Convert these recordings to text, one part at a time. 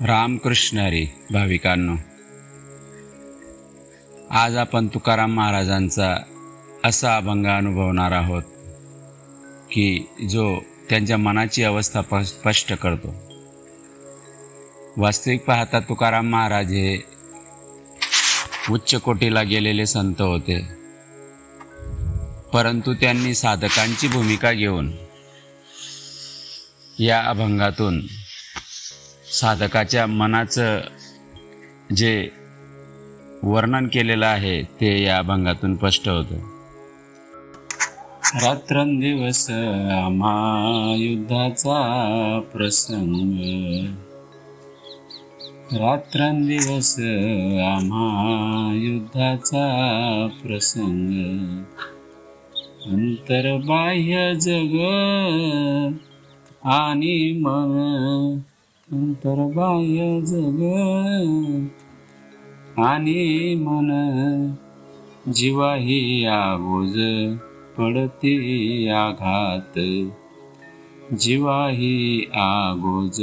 रामकृष्ण रे भाविकांनो. आज आपण तुकाराम महाराजांचा असा अभंग अनुभवणार आहोत की जो त्यांच्या मनाची अवस्था प स्पष्ट करतो. वास्तविक पाहता तुकाराम महाराज हे उच्च कोटीला गेलेले संत होते. परंतु त्यांनी साधकांची भूमिका घेऊन या अभंगातून साधकाच्या मनाचं जे वर्णन केलेलं आहे ते या अभंगातून स्पष्ट होतं. रात्रंदिवस आम्हा युद्धाचा प्रसंग. रात्रंदिवस आम्हा युद्धाचा प्रसंग. अंतर्बाह्य जग आणि मन अंतर्बाह्य जग आणि मन. जीवाही आगोज पडते आघात. जीवाही आगोज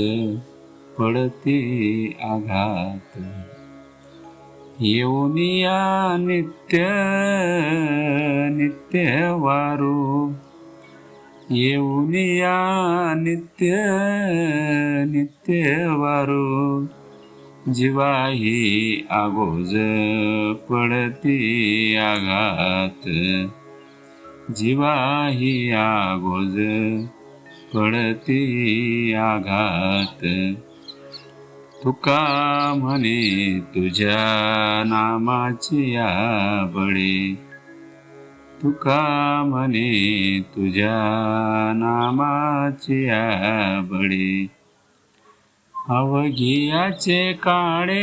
पडते आघात. येऊन या नित्य नित्य वारू. येऊन या नित्य नित्य वारू. जीवाही आगोज पडती आघात. जीवाही आगोज पडती आघात. तुका म्हणे तुझ्या नामाची या बळे तुका म्हणे तुझ्या नामाची या अवघियाचे काळे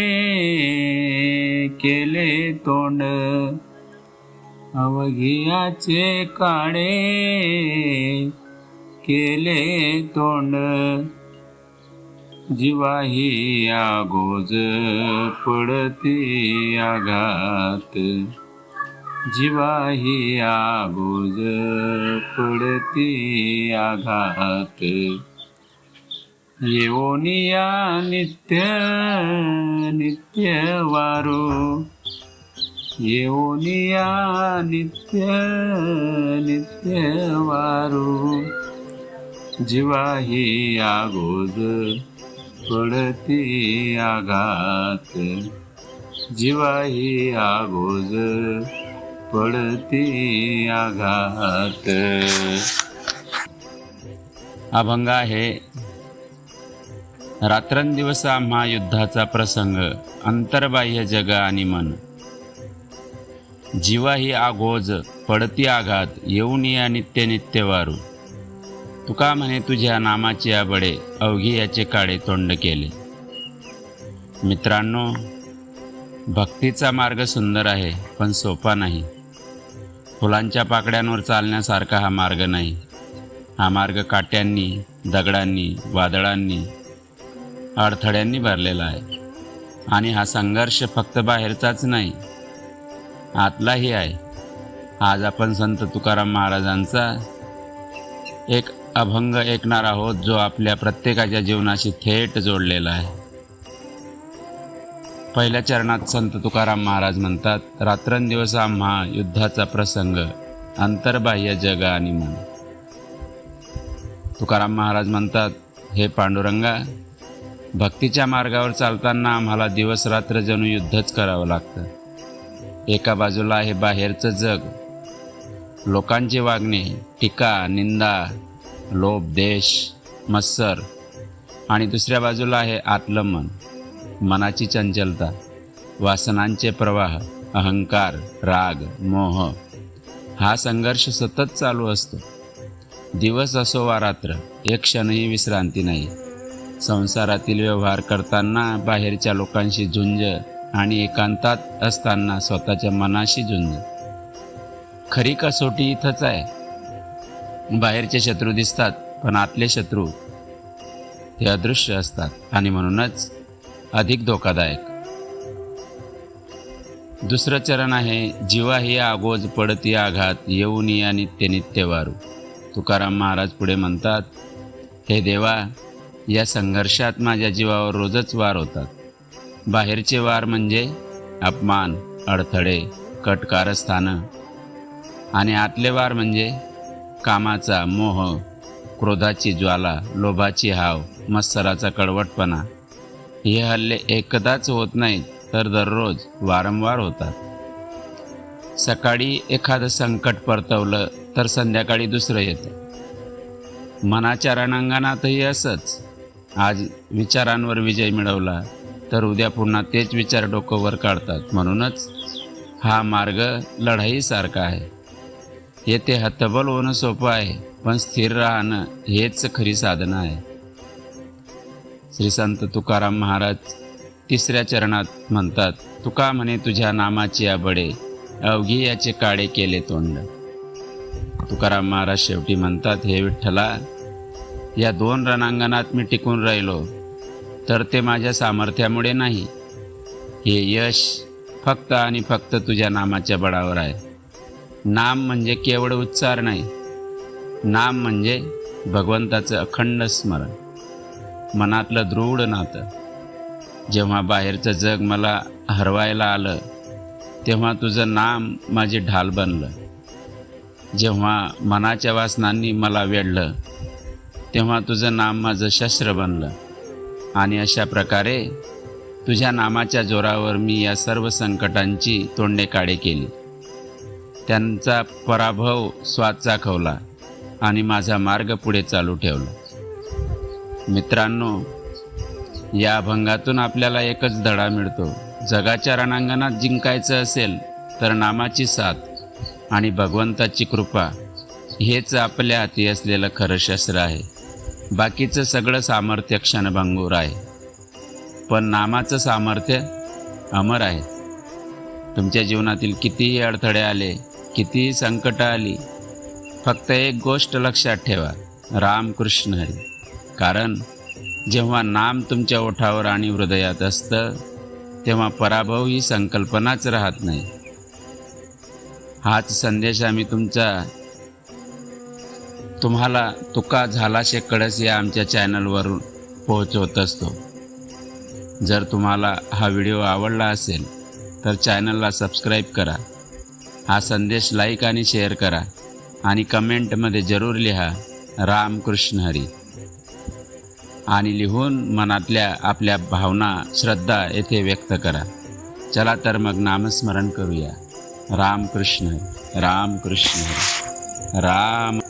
केले तोंड. अवघियाचे काळे केले तोंड. जीवाही आगोज पडती आघात. जीवाही आगोज पडती आघात. येऊनिया नित्य नित्य वारो. येऊनिया नित्य नित्य वारो. जीवाही आगोज पडती आघात. जीवाही आगोज पडती आघात. अभंग आहे. रात्रंदिवस आम्हा युद्धाचा प्रसंग अंतर्बाह्य जग आणि मन. जीवा ही आगोज पडती आघात येऊन या नित्य नित्य वारू. तुका म्हणे तुझ्या नामाची आबडे अवघी याचे काळे तोंड केले. मित्रांनो भक्तीचा मार्ग सुंदर आहे पण सोपा नाही. फुलांच्या पाकड्यांवर चालण्यासारखा हा मार्ग नाही. हा मार्ग काट्यांनी दगडांनी वादळांनी अडथळ्यांनी भरलेला आहे. आणि हा संघर्ष फक्त बाहेरचाच नाही आतलाही आहे. आज आपण संत तुकाराम महाराजांचा एक अभंग ऐकणार आहोत जो आपल्या प्रत्येकाच्या जीवनाशी थेट जोडलेला आहे. पहिल्या चरणात संत तुकाराम महाराज म्हणतात रात्रंदिवस आम्हा युद्धाचा प्रसंग अंतर्बाह्य जग आणि मन. तुकाराम महाराज म्हणतात हे पांडुरंगा भक्तीच्या मार्गावर चालताना आम्हाला दिवस रात्र जणू युद्धच करावं लागतं. एका बाजूला आहे बाहेरचं जग. लोकांची वागणे टीका निंदा लोभ देश मत्सर आणि दुसऱ्या बाजूला आहे आतलं मन. मनाची चंचलता वासनांचे प्रवाह अहंकार राग मोह हा संघर्ष सतत चालू असतो. दिवस असो वा रात्र एक क्षणही विश्रांती नाही. संसारातील व्यवहार करताना बाहेरच्या लोकांशी झुंज आणि एकांतात असताना स्वतःच्या मनाशी झुंज. खरी कसोटी इथंच आहे. बाहेरचे शत्रू दिसतात पण आतले शत्रू हे अदृश्य असतात आणि म्हणूनच अधिक धोकादायक. दुसरं चरण आहे जीवा ही आगोज पडती आघात येऊन या नित्य नित्य वारू. तुकाराम महाराज पुढे म्हणतात हे देवा या संघर्षात माझ्या जीवावर रोजच वार होतात. बाहेरचे वार म्हणजे अपमान अडथळे कटकारस्थानं. आणि आतले वार म्हणजे कामाचा मोह क्रोधाची ज्वाला लोभाची हाव मत्सराचा कडवटपणा. हे हल्ले एकदाच होत नाहीत तर दररोज वारंवार होतात. सकाळी एखादं संकट परतवलं तर संध्याकाळी दुसरं येतं. मनाच्या रणांगणातही असंच. आज विचारांवर विजय मिळवला तर उद्या पुन्हा तेच विचार डोकंवर काढतात. म्हणूनच हा मार्ग लढाईसारखा आहे. येथे हतबल होणं सोपं आहे पण स्थिर राहणं हेच खरी साधना आहे. श्री संत तुकाराम महाराज तिसऱ्या चरणात म्हणतात तुका म्हणे तुझ्या नामाची आबडे अवघी याचे काळे केले तोंड. तुकाराम महाराज शेवटी म्हणतात हे विठ्ठला या दोन रणांगणात मी टिकून राहिलो तर ते माझ्या सामर्थ्यामुळे नाही. हे यश फक्त आणि फक्त तुझ्या नामाच्या बळावर आहे. नाम म्हणजे केवळ उच्चार नाही नाम म्हणजे भगवंताचं अखंड स्मरण. मनातलं दृढ नातं. जेव्हा बाहेरचं जग मला हरवायला आलं तेव्हा तुझं नाम माझी ढाल बनलं. जेव्हा मनाच्या वासनांनी मला वेढलं तेव्हा तुझं नाम माझं शस्त्र बनलं. आणि अशा प्रकारे तुझ्या नामाच्या जोरावर मी या सर्व संकटांची तोंडे काडे केली. त्यांचा पराभव स्वाद चाखवला आणि माझा मार्ग पुढे चालू ठेवला. मित्रांनो या अभंगातून आपल्याला एकच धडा मिळतो. जगाच्या रणांगणात जिंकायचं असेल तर नामाची साथ आणि भगवंताची कृपा हेच आपल्या हाती असलेलं खरं शस्त्र आहे. बाकीचं सगळं सामर्थ्य क्षणभंगूर आहे. पण नामाचं सामर्थ्य अमर आहे. तुमच्या जीवनातील कितीही अडथळे आले कितीही संकटं आली फक्त एक गोष्ट लक्षात ठेवा रामकृष्ण हरी. कारण जेव्हा नाम तुमच्या ओठावर आणि हृदयात असतं तेव्हा पराभव ही संकल्पनाच राहत नाही. हाच संदेश आम्ही तुमचा तुम्हाला तुका झालाशे कळस या आमच्या चॅनलवरून पोहोचवत असतो. जर तुम्हाला हा व्हिडिओ आवडला असेल तर चॅनलला सबस्क्राईब करा. हा संदेश लाईक आणि शेअर करा. आणि कमेंटमध्ये जरूर लिहा रामकृष्ण हरी. आणि लिहून मनातल्या आपल्या भावना श्रद्धा येथे व्यक्त करा. चला तर मग नामस्मरण करूया. रामकृष्ण रामकृष्ण राम